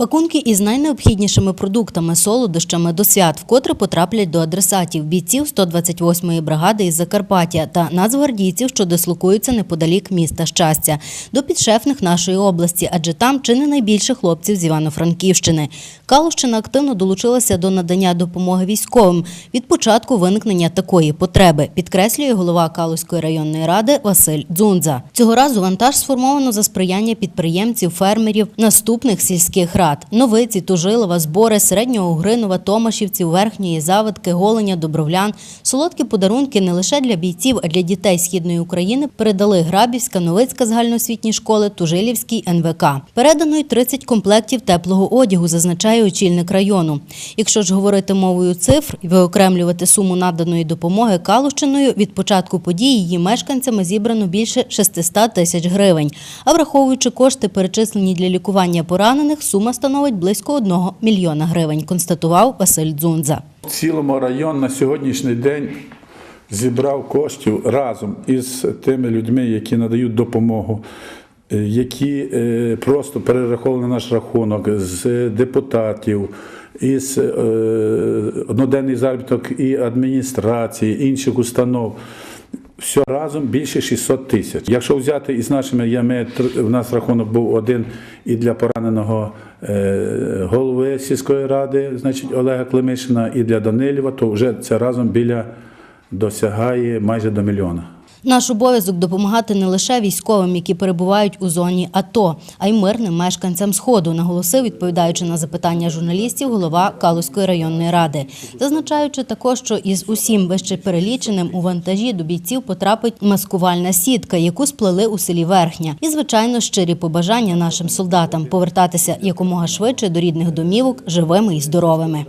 Пакунки із найнеобхіднішими продуктами, солодощами до свят вкотре потраплять до адресатів бійців 128-ї бригади із Закарпаття та нацгвардійців, що дислокуються неподалік міста Щастя, до підшефних нашої області, адже там чи не найбільше хлопців з Івано-Франківщини. Калущина активно долучилася до надання допомоги військовим від початку виникнення такої потреби, підкреслює голова Калузької районної ради Василь Дзунза. Цього разу вантаж сформовано за сприяння підприємців, фермерів, наступних сільських рад Новиці, Тужилова, Збори, Середнього Угринова, Томашівців, Верхньої Заводки, Голеня, Добровлян. Солодкі подарунки не лише для бійців, а для дітей східної України передали Грабівська, Новицька загальноосвітні школи, Тужилівський НВК. Передано й 30 комплектів теплого одягу, зазначає очільник району. Якщо ж говорити мовою цифр і виокремлювати суму наданої допомоги Калущиною, від початку події її мешканцями зібрано більше 600 тисяч гривень. А враховуючи кошти, перечислені для лікування поранених, сума становить близько 1 мільйона гривень, констатував Василь Дзунза. В цілому район на сьогоднішній день зібрав коштів разом із тими людьми, які надають допомогу, е, які е, просто перераховували наш рахунок з депутатів, із е, одноденний заробіток і адміністрації, інших установ. Все разом більше 600 тисяч. Якщо взяти із нашими ями, в нас рахунок був один і для пораненого е, голови сільської ради, значить Олега Климишина, і для Данилєва, то вже це разом біля досягає майже до мільйона. Наш обов'язок допомагати не лише військовим, які перебувають у зоні АТО, а й мирним мешканцям сходу, наголосив, відповідаючи на запитання журналістів, голова Калузької районної ради, зазначаючи також, що із усім вище переліченим у вантажі до бійців потрапить маскувальна сітка, яку сплели у селі Верхня, і звичайно щирі побажання нашим солдатам повертатися якомога швидше до рідних домівок живими і здоровими.